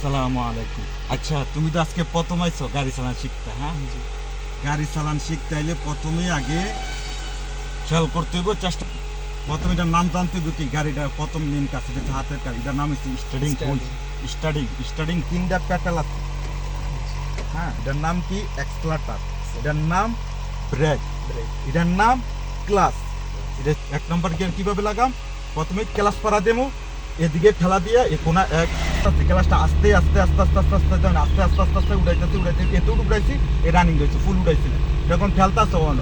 আসসালামু আলাইকুম। আচ্ছা তুমি তো আজকে প্রথম আইছো গাড়ি চালান শিখতে হ্যাঁ? গাড়ি চালান শিখতে আইলে প্রথমেই আগে খেয়াল করতে হইব চেষ্টা প্রথমে এটার নাম জানতে হইব কি গাড়িটা প্রথম মেন কাছে যেটা হাতের গাড়ি এটার নাম হচ্ছে স্টার্টিং স্টার্টিং স্টার্টিং তিনটা প্যাটেল আছে। হ্যাঁ এটার নাম কি? এক্সলাটার এটার নাম ব্রেক এটার নাম ক্লাস এটা এক নম্বর গিয়ার কীভাবে লাগাম? প্রথমে ক্লাস পাড়া দেবো এদিকে ঠেলা দিয়ে এ কোনা এক আস্তে ক্লাসটা আস্তে আস্তে আস্তে আস্তে আস্তে আস্তে যখন আস্তে আস্তে আস্তে আস্তে উড়াইতেছি উড়াইতেছি, এত উড়াইছি, এ রানিং রয়েছে ফুল উড়াইছি যখন অন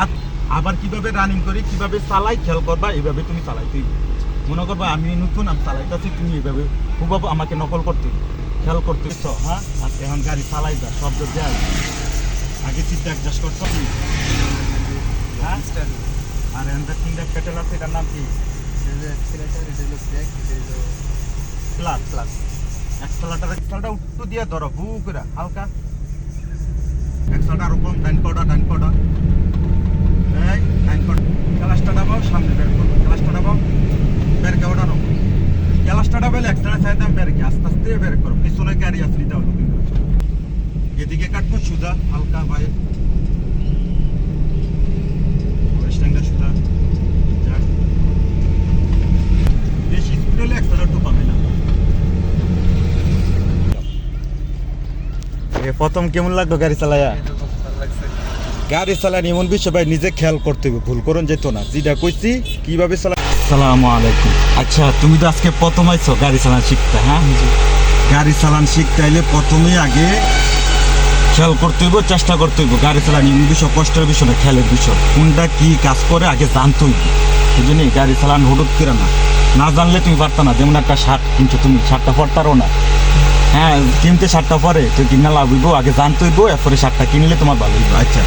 আর আবার কীভাবে রানিং করি, কীভাবে চালাই খেয়াল করবা, এইভাবে তুমি চালাইতেই মনে করবা, আমি নতুন, আমি চালাইতেছি, তুমি এইভাবে খুব আমাকে নকল করতে। খেয়াল করতে হ্যাঁ? আর এখন গাড়ি চালাই যা শব্দ দেয় আগে চিন্তা অ্যাডজাস্ট করছ তুমি হ্যাঁ? আর এখানটা তিনটা পেটেল আছে, এটার নাম কি? প্লাস প্লাস এক্সেলাটার এক্সেলটা উঠতো দিয়ে ধরো, হু করে হালকা। এক্সেলটা আরও কম, ডাইন পাউডার ডাইন পাউডার এই, ডাইন পাউডার ক্লাসটা ডাবাও সামনে বের করব ক্লাসটা ডাবাও বের কে ওঠানো ক্লাসটা ডাবাইলে এক্সেলটা চাইতাম বের কে আস্তে আস্তে বের করো। পিছনে গাড়ি আসলে এটা হলো কিন্তু এদিকে কাটবো সুদা হালকা, ভাই স্ট্যান্ডটা সুদা যাক বেশি স্পিড হলে এক্সেলটা টোপাবে না এ প্রথম কেমন লাগল গাড়ি চালায়া? গাড়ি চালান এমন বিষয় ভাই, নিজে খেয়াল করতে হবে, ভুল করুন যেত না। যেটা কইছি, কীভাবে চালা সালামু আলাইকুম। আচ্ছা তুমি তো আজকে প্রথম আইছো গাড়ি চালান শিখতে হ্যাঁ? গাড়ি চালান শিখতে আইলে প্রথমেই আগে খেয়াল করতে হইব, চেষ্টা করতে হইব। গাড়ি চালান এমন বিষয়, কষ্টের বিষয় না, খেয়ালের বিষয়। কোনটা কি কাজ করে আগে জানতে হইব। বুঝলি গাড়ি চালান হুটুট করে না। না জানলে তুমি পারতা না, যেমন একটা শার্ট কিনছো, তুমি শার্টটা পরতারও না। হ্যাঁ কিনতে শার্টটা পরে তুই কিনা লাভ হইব আগে জানতে হইব এরপরে শার্টটা কিনলে তোমার ভালো হইব। আচ্ছা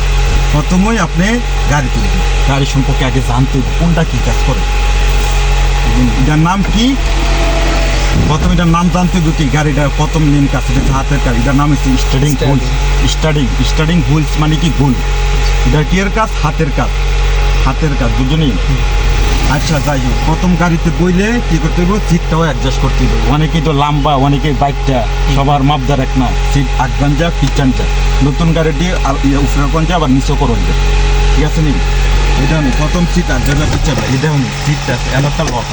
প্রথমেই আপনি গাড়ি তুলবেন গাড়ি সম্পর্কে আগে জানতে হইব কোনটা কী কাজ করে? এটার নাম কি? প্রথম এটার নাম জানতে কি গাড়িটা প্রথম মেন কাজ এটা হাতের কাজ এটার নাম হচ্ছে starting wheel starting starting wheels মানে কি গুল এটা কি এর কাজ? হাতের কাজ। হাতের কাজ বুঝলি আচ্ছা যাই হোক প্রথম গাড়িতে বইলে কি করতে হইব? সিটটাও অ্যাডজাস্ট করতে হইব। অনেকেই তো লম্বা অনেকেই বাইকটা সবার মাপদার এক না সিট পিছন যা নতুন গাড়িটি উপরে কোন যা আবার নিচে করুন যা ঠিক আছে নি? এটা নি প্রথম সিট আর যেটা পিছন এটা নি সিটটা একটা লক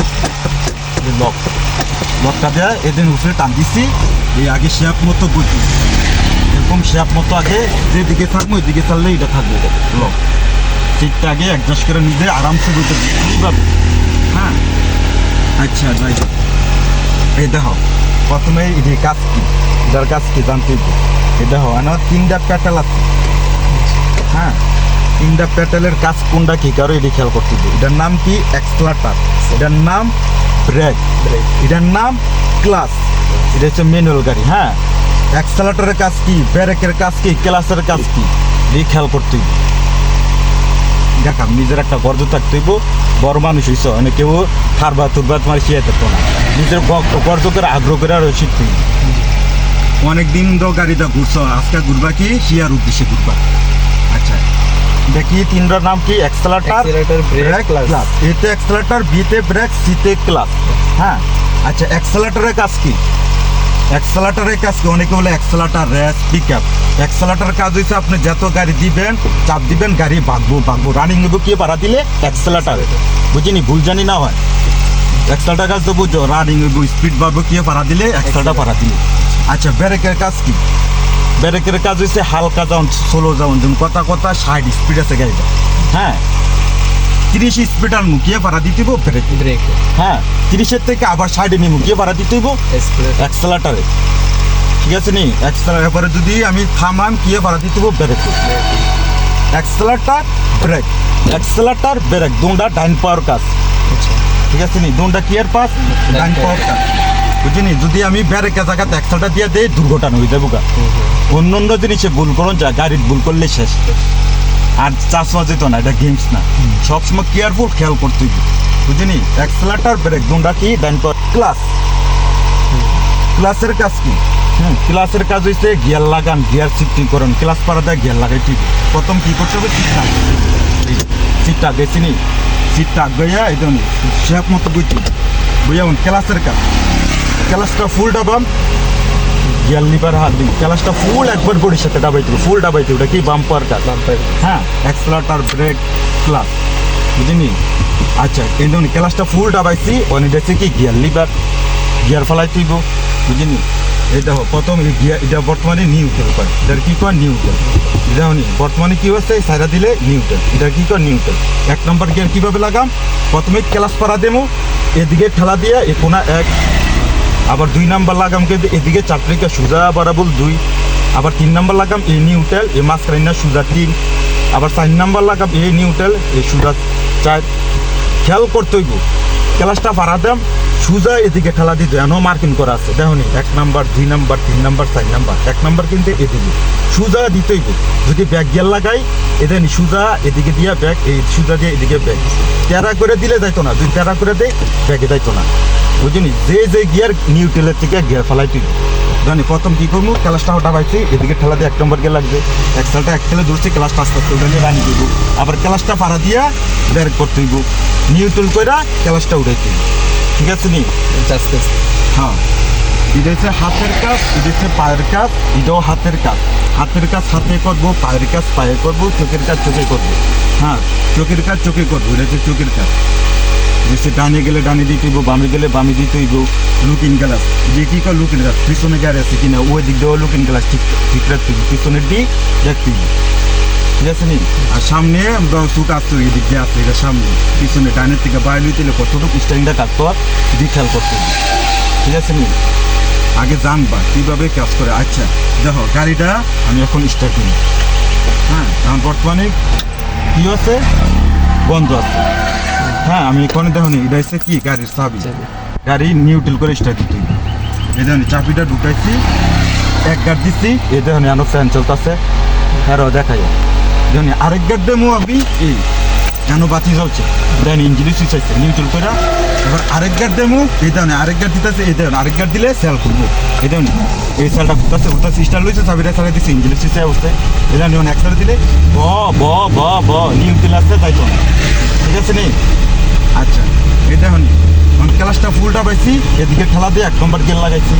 লক লকটা দেয়া এদিন উপরে টান দিছি এই আগে শেপ মতো বুঝি এরকম শেপ মতো আগে যেদিকে থাকব ওইদিকে চাললে এটা থাকবে লক সিটটা আগে অ্যাডজাস্ট করে নিজে আরামসে পারবে হ্যাঁ। আচ্ছা হোক। এই দেখো, প্রথমে এটি কাজ কি? এটার কাজ কি জানতে এই দেখো আমার তিনটা প্যাটেল আছে। হ্যাঁ। তিনটা প্যাটেলের কাজ কোনটা কি? কারও এটি খেয়াল করতে হবে। এটার নাম কি? এক্সলাটার এটার নাম ব্রেক এটার নাম ক্লাস এটা হচ্ছে ম্যানুয়াল গাড়ি হ্যাঁ। এক্সেলাটারের কাজ কি? ব্রেকের কাজ কি? ক্লাসের কাজ কি? এই খেয়াল করতে হবে। দেখাম নিজের একটা গর্জ থাকতে হইব বড় মানুষ হইছ মানে কেউ থারবা তুরবা তোমার শিয়ে থাকতো না। নিজের গর্জ করে আগ্রহ করে আরও শিখতে হইব। অনেক দিন তো গাড়িটা ঘুরছ আজকে ঘুরবা কি শিয়ার উদ্দেশ্যে ঘুরবা? আচ্ছা দেখি তিনটার নাম কি এক্সেলাটার brake, clutch. ক্লাস এতে এক্সেলাটার বিতে ব্রেক সিতে ক্লাস হ্যাঁ আচ্ছা এক্সেলাটারের কাজ কি? এক্সেলাটারের কাজ কি? অনেকে বলে accelerator race pick up accelerator কাজ হচ্ছে আপনি যত গাড়ি দিবেন, চাপ দিবেন, গাড়ি ভাগবো ভাগবো। রানিং নেব কি? পারা দিলে এক্সেলাটার বুঝিনি ভুল জানি না হয়। এক্সেলাটার কাজ তো বুঝো। রানিং স্পিড বাড়বো কি? পারা দিলে এক্সেলাটার পারা দিলে। আচ্ছা ব্রেকের কাজ কি? ব্রেকের কাজ হচ্ছে হালকা যাওন স্লো যাওন। যেমন কথা কথা ষাট স্পিড আছে গাড়িটা। হ্যাঁ? তিরিশ স্পিড আর মুখিয়ে ভাড়া দিতে ব্রেক। ব্রেক। হ্যাঁ তিরিশের থেকে আবার সাইডে নিয়ে মুখিয়ে ভাড়া দিতে হইব এক্সেলাটারে ঠিক আছে নি? এক্সেলার পরে যদি আমি থামাম কিয়ে ভাড়া দিতে হইব brake. Accelerator brake. Accelerator brake. দুটা ডাইন পাওয়ার কাজ। ঠিক আছে নি? দুটা কিয়ার পাস? ডাইন পাওয়ার কাজ। বুঝিনি যদি আমি ব্রেকে জায়গাতে এক্সেলটা দিয়ে দেই দুর্ঘটনা হয়ে যাব গা। অন্য অন্য জিনিসে ভুল করুন যা গাড়ির ভুল করলে শেষ। আর চাষবা যেত না, এটা গেমস না। সবসময় কেয়ারফুল খেয়াল করতে হবে। বুঝিনি? এক্সেলাটার ব্রেক দুটা কি? ডাইন ক্লাস ক্লাসের কাজ কি? হুম ক্লাসের কাজ হইছে গিয়ার লাগান গিয়ার শিফটিং করুন। ক্লাস পাড়াতে গিয়ার লাগাই ঠিক প্রথম কি করতে হবে? সিটটা সিটটা বেশি নেই সিটটা গইয়া এই শেপ মতো বুঝছি বুঝাবেন ক্লাসের কাজ। ক্লাসটা ফুল ডাবাম গিয়ার লিভার হাত দিই ক্লাসটা ফুল একবার বডির সাথে ডাবাইতে হবে ফুল ডাবাইতে। ওটা কি বাম্পার কাজ বাম্পার হ্যাঁ অ্যাক্সেলারেটর ব্রেক ক্লাস বুঝিনি? আচ্ছা ধরুন ক্লাসটা ফুল ডাবাইছি অনেক দেখছি কি গিয়ার লিভার গিয়ার ফেলাই তুইব বুঝিনি? এটা প্রথম গিয়ার এটা বর্তমানে নিউট্রেল কয় এটার কি কয়? নিউট্রেল এটা বর্তমানে কি হচ্ছে সাইরা দিলে নিউট্রেল এটা কি কয়? নিউট্রেল এক নম্বর গিয়ার কীভাবে লাগাম? প্রথমে ক্লাস পাড়া দেবো এদিকে ঠেলা দিয়ে এ কোনা এক আবার দুই নাম্বার লাগাম কিন্তু এদিকে চাপড়িকে সুজা বারাবুল দুই, আবার তিন নাম্বার লাগাম এ নিউটেল এ মাস না সুজা তিন, আবার চার নাম্বার লাগাম এ নিউটেল এ সুজা চার। খেয়াল করতেইব ক্লাসটা ভাড়া সুজা এদিকে ঠেলা দিতে এনও মার্কিং করা আছে। দেখুনি এক নাম্বার, দুই নাম্বার, তিন নাম্বার, চার নাম্বার। এক নাম্বার কিন্তু এদিকে। সুজা দিতেই যদি ব্যাগ গিয়ার লাগাই এদের সুজা এদিকে দিয়া ব্যাগ, এই সুজা দিয়ে এদিকে ব্যাগ। তেরা করে দিলে যাইতো না, যদি তেরা করে দেয়, ব্যাগে যাইতো না। বুঝলি যে যে গিয়ার নিউট্রেলের থেকে গিয়ার ফেলাই তুই জানি, প্রথম কি করব? ক্লাসটা ওটা পাইছি এদিকে ঠেলা দিয়ে এক নম্বর গিয়ে লাগবে। এক্সেলটা এক খেলে ধরছি, ক্লাসটা আস্তে আস্তে নিয়ে রানি দিব। আবার ক্লাসটা পাড়া দিয়া করতে হইব। নিউট্রেল কইরা ক্লাসটা উঠাইতে। ঠিক আছে নি? আস্তে আস্তে হ্যাঁ। এটা হচ্ছে হাতের কাজ এটা হচ্ছে পায়ের কাজ এটাও হাতের কাজ। হাতের কাজ হাতে করব পায়ের কাজ পায়ে করব চোখের কাজ চোখে করব। হ্যাঁ চোখের কাজ চোখে করব এটা হচ্ছে চোখের কাজ। যে ডানে গেলে ডানে দিতে হইব বামে গেলে বামে দিতে হইব লুকিং গ্লাস যে কি কয় লুকিং গ্লাস পিছনে গাড়ি আছে কিনা ওই দিক দিয়েও লুকিং গ্লাস ঠিক ঠিক রাখতে পিছনের দিক দেখতে ঠিক আছে নি? আর সামনে সুট আসতে এই দিক দিয়ে আসছে এটা সামনে। পিছনে ডানের থেকে বাইরে লইতে কতটুকু স্টাইলটা কাটতে হয় দিক খেয়াল করতে ঠিক আছে নি? আগে জানবা কীভাবে কাজ করে। আচ্ছা দেখো গাড়িটা আমি এখন স্টার্ট করি। হ্যাঁ এখন বর্তমানে কি আছে? বন্ধ আছে। হ্যাঁ আমি এখানে দেখো নি এটা হচ্ছে কি? গাড়ির চাবি। গাড়ি নিউট্রেল করে স্টার্ট দিতে এই দেখো নি, চাবিটা ঢুকাইছি এক গাড় দিচ্ছি এই দেখো নি, আনো ফ্যান চলতেছে। হ্যাঁ দেখাই। দেখো নি, আরেক গাড় দেবো আমি এই কেন বাতি জ্বলছে। দেন ইঞ্জিন সুইচ আছে নিউট্রাল করে এবার আরেক গাড় দেবো এই নি, আরেক গাড় দিতেছে এই দেখো আরেক গাড় দিলে সেল করব এই দেখো এই সেলটা ঘুরতেছে ঘুরতেছে স্টার লইছে চাবিটা চালাই দিচ্ছে ইঞ্জিন সুইচে অবস্থায় এই দেখো নি, এক সাইডে দিলে ব ব ব ব নিউট্রাল আসছে তাই তো। ঠিক আছে নি? আচ্ছা দেখো এখন ক্লাসটা ফুলটা পাইছি এদিকে ঠেলা দিয়ে এক নম্বর গেল লাগাইছি।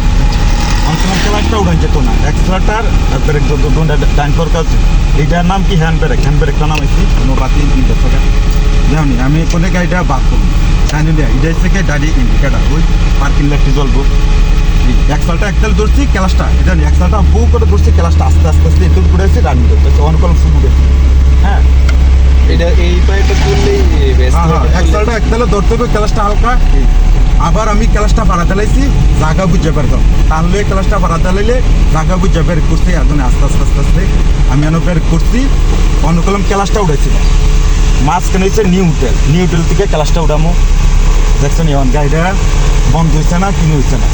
অন্তমান ক্লাসটা উড়াই যেত না। এক্সট্রাটার ব্রেক যত দুটা ডাইন ফোরকা এইটার নাম কি? হ্যান্ড ব্রেক হ্যান্ড ব্রেকটা নাম আইছি কোনো বাতি তিনটা টাকা জানি আমি কোনে গাড়িটা বাদ করব জানি না এটা থেকে দাঁড়িয়ে ইন্ডিকেটার ওই পার্কিং লাইটটি জ্বলবো। একসালটা একতাল ধরছি ক্লাসটা। এটা একসালটা বউ করে ধরছি ক্লাসটা আস্তে আস্তে আস্তে একটু ঘুরেছি রানিং করতেছে। অন কলম শুরু করেছি হ্যাঁ? এটা এই পাইপটা বেস্ট হ্যাঁ হ্যাঁ একসালটা একতালে ধরতে হবে ক্লাসটা হালকা। আবার আমি ক্লাসটা ভাড়া চালাইছি জায়গা বুঝে কর। টানলে ক্লাসটা ভাড়া চালাইলে জায়গা বুঝে বের করছি এখন আস্তে আস্তে আস্তে আস্তে আমি এনে বের করছি। অনুকলম ক্লাসটা উঠেছিল মাঝখানে হচ্ছে নিউ হোটেল থেকে ক্লাসটা উঠামো দেখছেন এখন গাড়িটা বন্ধ হয়েছে না কিনে হয়েছে না।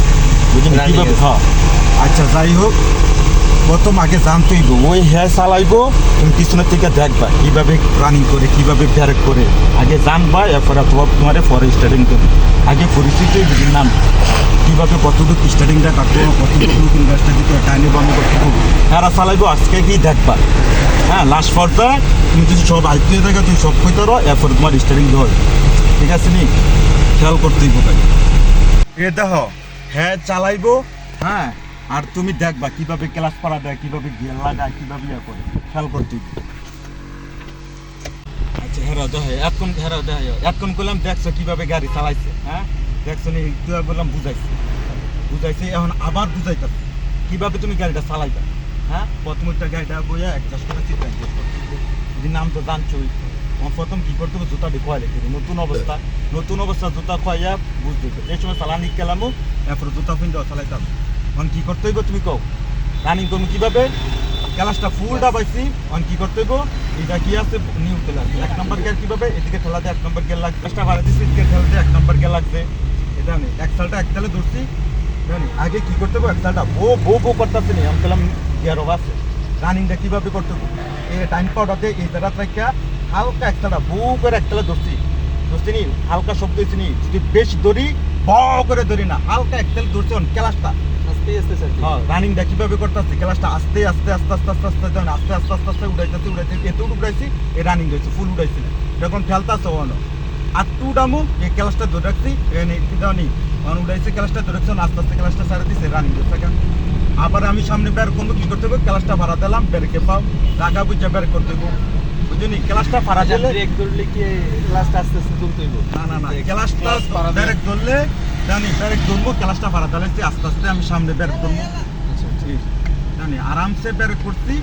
বুঝলেন? হ্যাঁ। আচ্ছা যাই হোক। প্রথম আগে জানতেই ওই হ্যাঁ চালাইবো, তুমি পিছনের থেকে দেখবা কীভাবে রানিং করে, কীভাবে ব্যারেক করে। আগে জানবা, এরপরে তোমার তোমার পরে স্টার্টিং করবে। আগে পরিস্থিতি নাম। কীভাবে কতটুকু স্টার্টিংটা কাটবো, কতটুকু গাছটা দিতে টাইনে বামে কতটুকু হ্যাঁ চালাইবো, আজকে কি দেখবা? হ্যাঁ লাস্ট পর্যায়ে তুমি যদি সব আইতে থাকে, তুমি সব কইতে পারো এরপরে তোমার স্টার্টিং হয় ঠিক আছে নি? খেয়াল করতেই হবে। এ দেখো হ্যাঁ চালাইবো হ্যাঁ আর তুমি দেখবা কীভাবে ক্লাস করা দেয় কীভাবে গিয়ার লাগায় কীভাবে ইয়ে করে। খেয়াল করতে আচ্ছা হেরা দেখাই এতক্ষণ হেরা দেখাই এতক্ষণ করলাম দেখছ কীভাবে গাড়ি চালাইছে হ্যাঁ? দেখছ নি বললাম বুঝাইছে। বুঝাইছে এখন আবার বুঝাইতেছে কীভাবে তুমি গাড়িটা চালাইবা হ্যাঁ? প্রথম একটা গাড়িটা বইয়া অ্যাডজাস্ট করে চিন্তা যদি নাম তো জানছোই প্রথম কি করতে হবে? জুতা দিয়ে কিন্তু নতুন অবস্থা। নতুন অবস্থা জুতা খোয়াইয়া বুঝতে এই সময় চালানি গেলামও এরপরে জুতা ফিন দেওয়া চালাইতাম এখন কি করতে হইব তুমি কও। রানিং করব কীভাবে? ক্লাসটা ফুলটা পাইছি এখন কি করতে হইব? এটা কি আছে? নিউ ক্লাস এক নম্বর গিয়ার কীভাবে? এদিকে ঠেলাতে এক নম্বর গিয়ার লাগছে বাড়াই দিচ্ছি এদিকে ঠেলাতে এক নম্বর গিয়ার লাগছে এটা নেই এক সালটা এক তালে ধরছি। জানি, আগে কি করতে হবে এক সালটা বো বো বো করতেছে নি। আমি পেলাম গিয়ার অফ আছে। রানিংটা কীভাবে করতে হবে এই টাইম পাউডাতে এই জায়গা থেকে হালকা একটাটা বউ করে একটালে ধরছি। ধরছি নি, হালকা শব্দ হয়েছে নি। যদি বেশ ধরি, ব করে ধরি না। হালকা একটালে ধরছি অন ক্লাসটা হ্যাঁ রানিংটা কীভাবে করতেছে ক্লাসটা আস্তে আস্তে আস্তে আস্তে আস্তে আস্তে যখন আস্তে আস্তে আস্তে আস্তে উড়াইতেছে উড়াইতেছে এত উড়াইছি এই রানিং রয়েছে ফুল উড়াইছি ওনো আর টু ডামু এই ক্লাসটা ধরে রাখছি জানি অন উড়াইছে ক্লাসটা ধরে রাখছি আস্তে আস্তে ক্লাসটা সারা দিছে রানিং রয়েছে আবার আমি সামনে বের করব কি করতে হবে ক্লাসটা ভাড়া দিলাম বেরকে পাও জায়গা বুঝে বের করতে হবে বুঝলি ক্লাসটা ভাড়া আচ্ছা দিলে ব্রেক ধরলে কি ক্লাসটা আস্তে আস্তে তুলতে না না না ক্লাসটা ব্রেক ধরলে জানি ব্রেক ধরবো ক্লাসটা ভাড়া দিলে আস্তে আস্তে আমি সামনে বের করব আচ্ছা জানি আরামসে বের করছি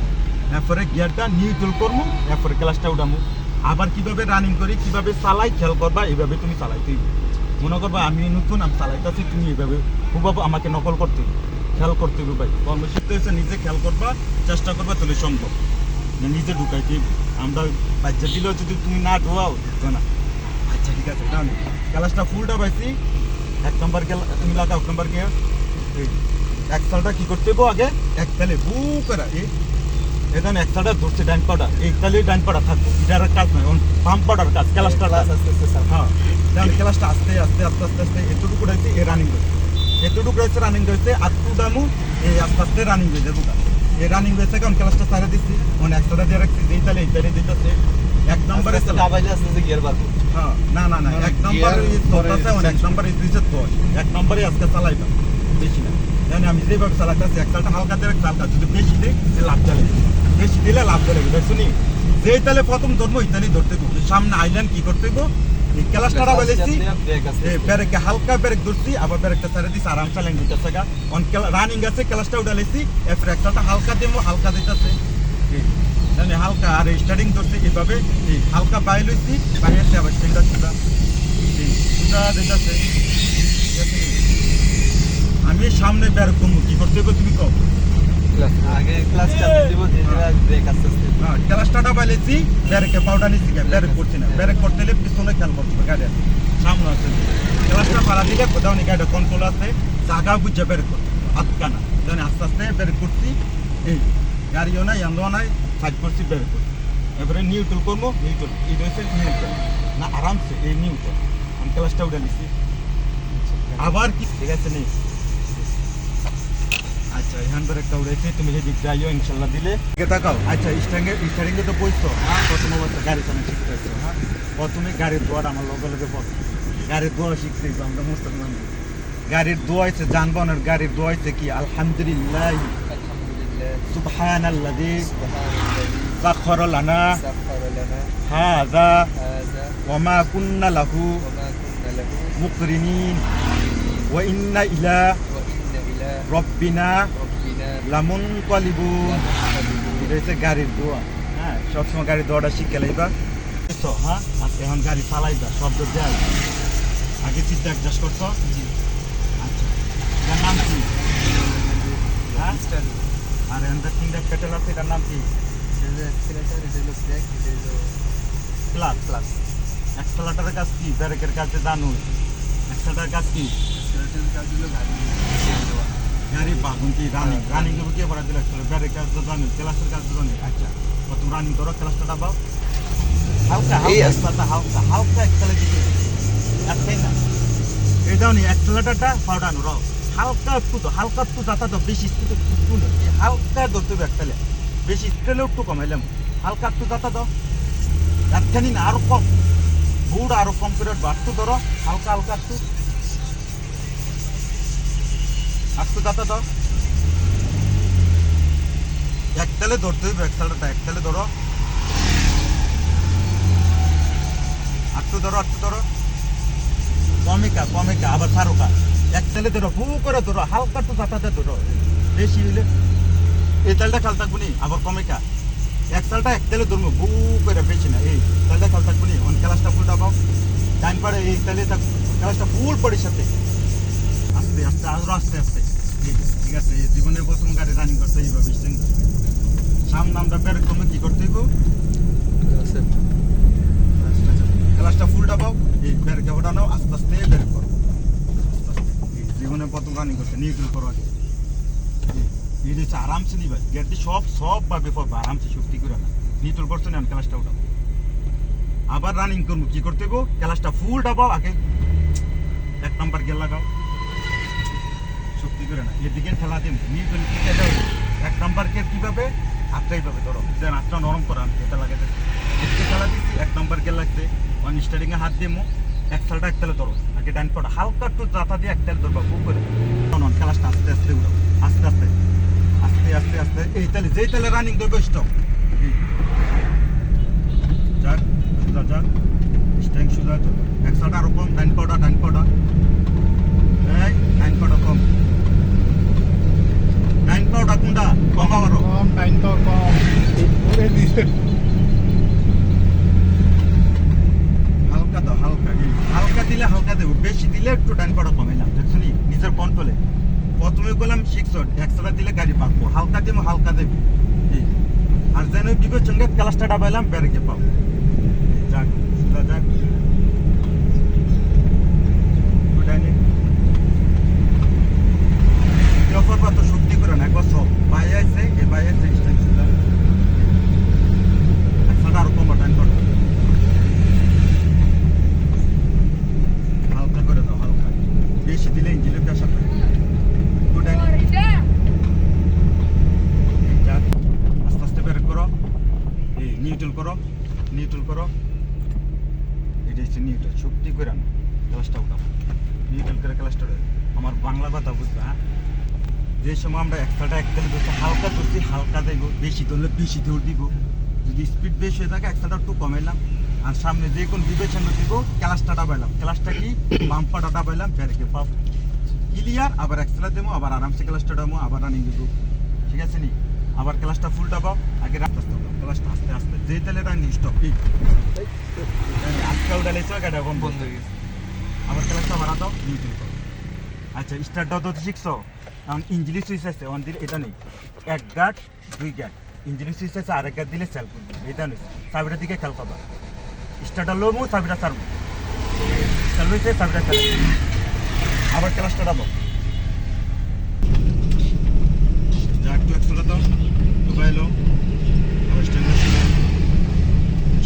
এরপরে গিয়ারটা নিউট্রাল করব এরপরে ক্লাসটা উঠামো আবার কীভাবে রানিং করি কীভাবে চালাই খেয়াল করবা এইভাবে তুমি চালাইতেই মনে করবা আমি নতুন আমি চালাইতেছি তুমি এইভাবে খুব আমাকে নকল করতে। খেয়াল করতে হবে ভাই। কর্মসূচিতে এসে নিজে খেয়াল করবা চেষ্টা করবা তাহলে সম্ভব। নিজে ঢুকাইতে। আমরা বাচ্চা দিলেও যদি তুমি না ঢোয়াও না আচ্ছা ঠিক আছে ডান ক্লাসটা ফুলটা পাইছি। এক নম্বর লাগাও এক নম্বর গিয়ে এক সালটা কি করতে হইব আগে? এক তালে বু করে এই এখন এক সালটা ধরছে ডাইন পাউডার এই তালে ডাইন পাউডার থাকব এটার কাজ নয় পাম্প পাউডার কাজ ক্লাসটা ক্লাস আস্তে আস্তে স্যার। হ্যাঁ তাহলে ক্লাসটা আস্তে আস্তে আস্তে আস্তে আস্তে এতটুকু রয়েছে এ রানিং রয়েছে। এতটুকু রয়েছে রানিং রয়েছে আর টু দামু এই আস্তে আস্তে রানিং রয়েছে দুটা এই রানিং রয়েছে কারণ ক্লাসটা সারা দিচ্ছি মানে একসাথে দিয়ে রাখছি যেই তালে এই তালে দিতেছে। এক নম্বরে আস্তে গিয়ার বাড়বো। হ্যাঁ না না না এক নম্বরে মানে এক নম্বরে দুইশো দশ এক নম্বরে আজকে চালাইবা বেশি না। জানি আমি যেভাবে চালাইতেছি এক সালটা হালকা দিয়ে হালকা যদি বেশি দিই সে লাভ চলে বেশি দিলে লাভ চলে গেবে শুনি যেই তালে প্রথম ধরবো ওই তালে ধরতে দেবো সামনে আইল্যান্ড কি করতে দেবো এই ক্লাসটা বলেছি ব্রেক হালকা ব্রেক ধরছি আবার ব্রেকটা ছেড়ে দিছি আরাম চালেন দিতেছে গা। অন রানিং আছে ক্লাসটা উঠালেছি এরপরে একসালটা হালকা দেবো হালকা দিতেছে। জানি হালকা আর স্টার্টিং ধরছি এইভাবে এই হালকা বাইর লইছি বাইরে আবার সেটা সুদা সুদা দিতেছে আমি সামনে বের করব। কি করতে হবে তুমি কও? আগে ক্লাস চালু দিব যে ব্রেক আস্তে আস্তে। বাইলেছি ব্রেকে পাউডার নিছি ব্রেক করছি না। ব্রেক করতে হলে পিছনে খেয়াল করতে হবে গাড়ি আছে। সামনে আছে। ক্লাসটা পাড়া দিলে কোথাও নি গাড়িটা কন্ট্রোল আছে জাগা বুঝে বের করতে আটকানা জানি আস্তে আস্তে বের করছি। এই গাড়িও নাই এন্দও নাই। সাইড করছি, বের করছি। এবারে নিউট্রাল করব নিউট্রাল এটা হচ্ছে নিউট্রাল না, আরামসে, এই নিউট্রাল আমি ক্লাসটা উঠে নিছি। আবার কি? ঠিক আছে, নেই। আচ্ছা এখান ধরে একটা উড়েছে। তুমি যদি যাইও, ইনশাল্লাহ দিলে। তাকাও। আচ্ছা স্টারিংয়ে স্টারিংয়ে তো বসছো হ্যাঁ প্রথম অবস্থা গাড়ি চালানো শিখতে হচ্ছে। হ্যাঁ প্রথমে গাড়ির দোয়ার আমার লগে লগে বস গাড়ির দোয়া শিখছি তো আমরা মুসলমান গাড়ির দোয়া হয়েছে যানবাহনের গাড়ির দোয়া হয়েছে কি? আলহামদুলিল্লাহ। মা কুন্না লাহু মুকরিনিন। ওয়া ইন্না ইলা ওয়া ইন্না ইলা রব্বিনা রাব্বিনা লামুনকালিবুন। এটা হচ্ছে গাড়ির দোয়া। হ্যাঁ সবসময় গাড়ির দোয়াটা শিখে লাইবা। বুঝছ, হ্যাঁ এখন গাড়ি চালাইবা শব্দ দেয় আগে চিন্তা অ্যাডজাস্ট করছ? আচ্ছা। নাম কি? হ্যাঁ? আর এখানটা তিনটা পেট্রোল আছে এটার নাম কি? Class class. এক্সেলাটারের কাজ কি? ব্রেকের কাছে জানো এক্সেলাটার কাজ কি? গাড়ি। বাগুন কি রানিং রানিং এর কি করা দিলে ব্রেকের কাজ তো জানো ক্লাসের কাজ তো জানো আচ্ছা ও তুমি রানিং করো ক্লাসটা দাবাও হালকা এই হালকা আছে। এক্সেলাটা হালকা হালকা এক্সেলে দিকে। একটাই না এটাও নি এক্সেলাটারটা পাউডানো রাও। হালকা একটু তো হালকা একটু যাতা তো বেশি স্পিডে একটু না হালকা ধরতে হবে একটালে বেশি স্পিডে একটু কমাইলাম হালকা একটু যাতা দাও একখানি না, আরও কম। বুড় আরও কম করে বাড়তো ধরো। হালকা হালকা একটু। একটু যাতা দাও একতালে ধরতে হইবে একতালটা একতালে ধরো। একটু ধরো একটু ধরো। কমিকা কমিকা আবার সারোকা একতালে ধরো হু করে ধরো হালকা তো যাতাতে ধরো। বেশি হইলে এই তালটা খাল থাকব নি আবার কমিকা এক সালটা এক তালে ধরবো বু করে বেশি না এই তালটা খাল থাকব নি। অন ক্লাসটা ফুলটা পাও ডাইন পাড়ে এই তালে থাক ক্লাসটা ফুল পড়ে সাথে। আস্তে আস্তে আরও আস্তে আস্তে। ঠিক আছে এই জীবনের প্রথম গাড়ি রানিং করতে এইভাবে সামনে আমরা বের করব কি করতে হইব? ক্লাসটা ফুলটা পাও এই বের কেবটা নাও আস্তে আস্তে বের করো। জীবনে প্রথম রানিং করতে নিউট্রাল করো এই- হচ্ছে আরামসে নিবা গেটটি সব সব ভাবে পড়বে, আরামসে শক্তি করে না। নিউট্রাল করছ না ক্লাসটা উঠাবো। আবার রানিং করব, কি করতে গো ক্লাসটা ফুলটা পাও আগে। এক নাম্বার গেল লাগাও শক্তি করে না। এদিকে ঠেলা দিন নিউট্রাল এক নাম্বার কে কীভাবে? আটটাই পাবে ধরো। দেন আটটা নরম করা এটা লাগাতে এদিকে ঠেলা দিচ্ছি এক নাম্বার গেল লাগছে ওয়ান স্টারিং এ হাত দিমো এক সালটা এক তালে ধরো। আগে ডান পড়া হালকা একটু জাতা দিয়ে এক তালে ধরবা খুব করে। নন ক্লাসটা আস্তে আস্তে উঠাও আস্তে আস্তে। এই তাহলে যেই তাহলে রানিং দেবে স্টপ। যাক সুদা যাক। স্ট্যাং সুদা তো। একশোটা আরও কম ডাইন পাউডার ডাইন পাউডার এই ডাইন পাউডার কম। ডাইন পাউডার কোনটা? কম আবারও কম কম। হালকা দাও হালকা। হালকা দিলে হালকা দেবো, বেশি দিলে একটু ডান পাড়া কমাইলাম দেখছ নিজের কন্ট্রোলে প্রথমে বললাম, শিখছো একসাথে দিলে গাড়ি পাকবো, হালকা দেবো হালকা দেবো। আর যেন সঙ্গে ক্লাসটা ডাবাইলাম বেড়ে পাবো। যাক ডাইনে অফার পাতো শক্তি করে না একবার সব বাইরে আছে এ বাইরে আছে স্ট্যান্ড সুদা একশোটা আরও কমা ডাইন পাউডার হালকা করে দাও হালকা বেশি দিলে ইঞ্জিনের প্রেশার থাকে গুড যাক আস্তে আস্তে বের করো এই নিউট্রাল করো নিউট্রাল করো এটা হচ্ছে নিউট্রাল শক্তি করে না ক্লাসটা উঠাও নিউট্রাল করে ক্লাসটা উঠাও। আমার বাংলা কথা বুঝবে হ্যাঁ যে সময় আমরা একটাটা একতালে ধরছি হালকা ধরছি হালকা দেব বেশি ধরলে বেশি দৌড় দিব। যদি স্পিড বেশি হয়ে থাকে একসাথে একটু কমাইলাম আর সামনে যে কোন বিবেচনা দিব ক্লাসটা ডাবাইলাম। ক্লাসটা কি? বাম্পাটা ডাবাইলাম ব্যারেকে পাব। ক্লিয়ার আবার এক্সট্রা দেবো আবার আরামসে ক্লাসটা ডাবো আবার রানিং দিব। ঠিক আছে নি? আবার ক্লাসটা ফুল ডাবাও আগে আস্তে আস্তে উঠাও, ক্লাসটা আস্তে আস্তে। যে তাহলে রানিং স্টপ কি আজকে উঠালে গাড়ি বন্ধ বন্ধ হয়ে গেছে। আবার ক্লাসটা বাড়া দাও করো। আচ্ছা স্টার্ট দাও তো শিখছো? এখন ইঞ্জিলি সুইচ আছে। অন এটা নেই। এক গার্ড দুই গার্ড ইঞ্জিলি সুইচ আছে গার্ড দিলে সেল করবে এটা নেই চাবিটার দিকে খেয়াল করবা। স্টার্টার লো মু চাবিটা ছাড়বো চালু হয়েছে চাবিটা ছাড়বো আবার ক্লাসটা দাও যা একটু একশোটা দাও। দুবাই লো আবার স্ট্যান্ডার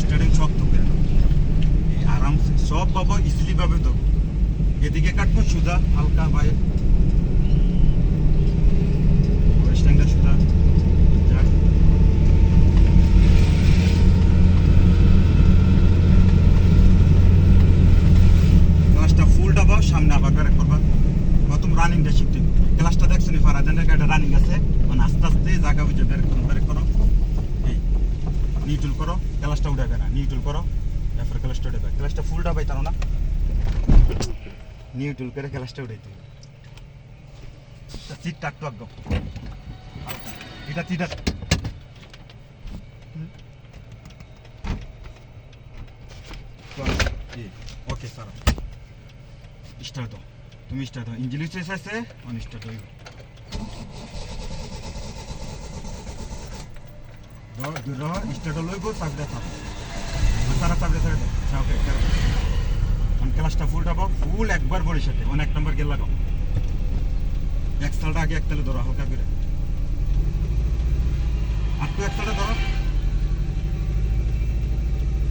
স্টার্টিং শক্ত করে আরামসে সব পাবো ইজিলি ভাবে তো। এদিকে কাটবো সুদা হালকা বাইরে স্ট্যান্ডার সুদা যাক ক্লাসটা ফুল ডাবাও সামনে আবার ব্যারেক করবা প্রথম রানিংটা শিখতে হবে। ক্লাসটা দেখছ নি ফারাজানের একটা রানিং আছে মানে আস্তে আস্তে জায়গা বুঝে ব্যারেক করো ব্যারেক করো এই নিউট্রাল করো ক্লাসটা উঠাবে না নিউট্রাল করো তারপরে ক্লাসটা উঠাবে ডাবাই তার না। নিউট্রাল করে ক্লাসটা উঠাইতে সিটটা একটু একদম এটা তিটা ওকে স্যার স্টার্ট তুমি স্টার্ট ইঞ্জিন চেস আছে, অন স্টার্ট হইব। দূর স্টার্ট লইব চাবিটা থাক সারা চাবিটা ছেড়ে দাও ওকে অন ক্লাসটা ফুলটা পাও। ফুল একবার বড়ির সাথে অন এক নম্বর গেল লাগাও এক সালটা আগে এক তালে ধরো, হালকা করে। আটটু এক সালটা ধরো।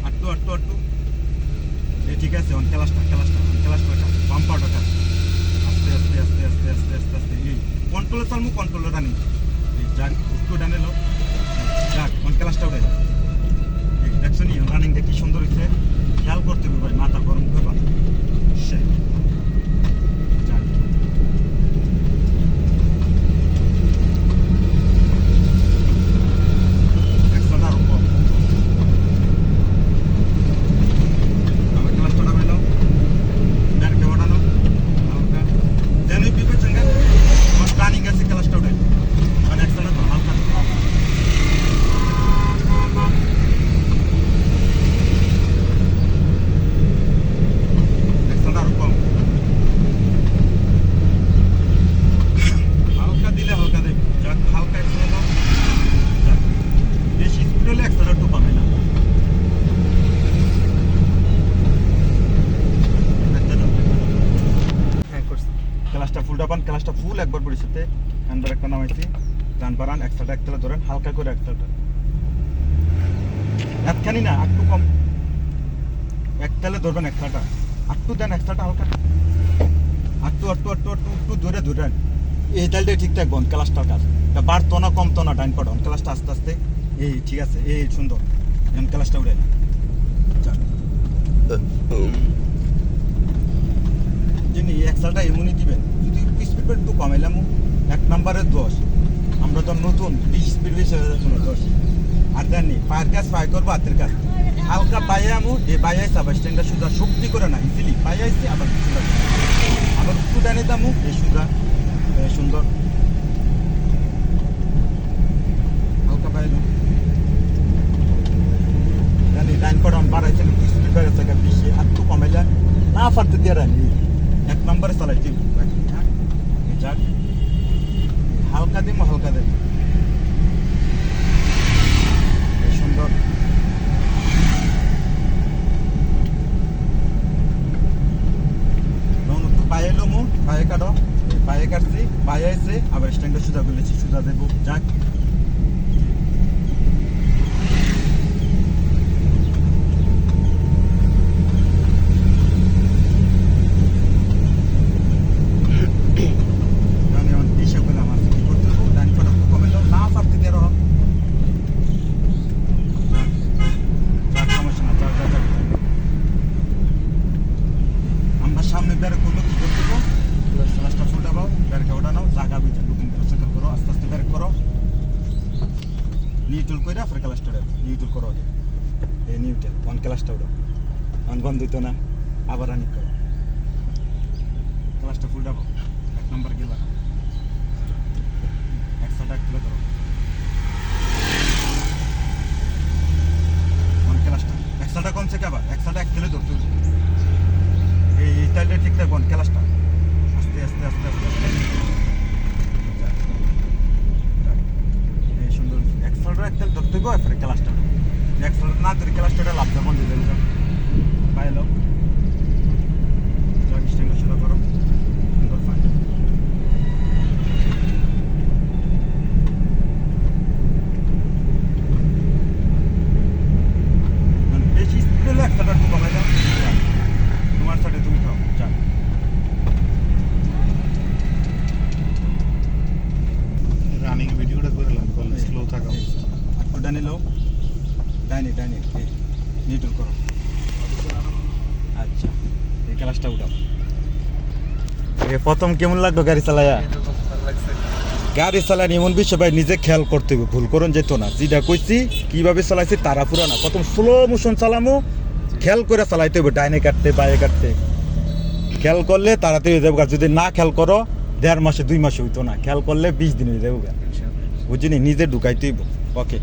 আটটু আটটু আটটু। এই ঠিক আছে অন ক্লাসটা ক্লাসটা ক্লাসটা ওটা বাম্পারটা আস্তে আস্তে আস্তে আস্তে আস্তে আস্তে আস্তে। এই কন্ট্রোলে চালমু কন্ট্রোলে রানিং এই যাক, একটু ডানে লো যাক অন ক্লাসটা উঠে যাক হয়েছে খেয়াল করতে হবে ভাই মাথা গরম করবা সে যাক একশোটা আরও কম আমার ক্লাসটা নামাইলো ব্যাংকে ওঠানো হালকা দেন ওই বিপদ সঙ্গে আমার প্ল্যানিং আছে ক্লাসটা উঠে মানে একসাথে তো হালকা একসাথে আরও কম হালকা দিলে হালকা দেবে যাক হালকা একসাথে দাও যাক বেশি স্পিড হলে একসাথে একটু কমে না একটা দাও হ্যাঁ করছি ক্লাসটা ক্লাসটা ফুল একবার পরিচিতে হ্যান্ডবার একটা নামাইছি। ডান পারান একসাথে একতলা ধরেন হালকা করে একতলা একখানি না একটু কম। একতলে ধরবেন একসাটা একটু দেন একসাটা হালকা। আটটু আটটু আটটু আটটু একটু ধরে ধরেন। এই তালটা ঠিকঠাক বন্ধ ক্লাসটার কাজ। তা বাড়তো না কমতো না ডাইন পাঠান ক্লাসটা আস্তে আস্তে এই ঠিক আছে এই সুন্দর। এখন ক্লাসটা উঠে যাক যিনি একসালটা এমনই দিবেন। একটু কমাইলাম এক নম্বরের দোষ আমরা তো নতুন, বিশ স্পিড বেশি দশ। আর জানি পায়ের কাজ পায়ে করব, হাতের কাজ। হালকা পায়ে আমু এই পায়ে আইসি আবার স্ট্যান্ডটা সুদা শক্তি করে না ইজিলি পায়ে আইসি আবার সুদা আবার একটু ডানে দামু এই সুদা সুন্দর। হালকা পায়ে জানি লাইন বেশি আর না দিয়ে রানি এক নম্বরে এই যাক, হালকা দিম, হালকা এই সুন্দর। পায়ে এলো মু, পায়ে কাটো। পায়ে কাটছি, পায়ে এসে আবার স্ট্যান্ডে সুদা তুলেছি সুদা দেবো। যাক। আবার রানিং করো ক্লাসটা ফুটাবো এক নম্বর গেলা। তুলে একশোটা একশোটা এক ঠিক ক্লাসটা? আস্তে আস্তে আস্তে আস্তে। এই সুন্দর। এক ক্লাসটা। একশোটা না ধরে ক্লাসটা লাভ দেবো দিতে হবে পাইলো যাক স্ট্যান্ড শুরু করো সুন্দর ফাইন মানে বেশি স্পিড হলে একশোটা একটু কমে যাও যাক। তোমার সাথে তুমি খাও যাক রানিং ভিডিওটা করলাম বলে স্লো থাকা অবস্থা একটু ডানে লো ডাইনে ডাইনে এই, নিউট্রাল করো আচ্ছা এই ক্লাসটা উঠাও এ প্রথম কেমন লাগল গাড়ি চালায়া? গাড়ি চালানি এমন বিষয় ভাই নিজে খেয়াল করতে হবে, ভুল করুন যেত না। যেটা কইছি, কীভাবে চালাইছি তারা পুরো না। প্রথম স্লো মোশন চালামো, খেয়াল করে চালাইতে হবে, ডাইনে কাটতে বাইরে কাটতে। খেয়াল করলে তাড়াতাড়ি হয়ে যাবে যদি না খেয়াল করো, দেড় মাসে, দুই মাসে হইতো না। খেয়াল করলে বিশ দিন হয়ে যাবে বুঝিনি? নিজে ঢুকাইতেই ওকে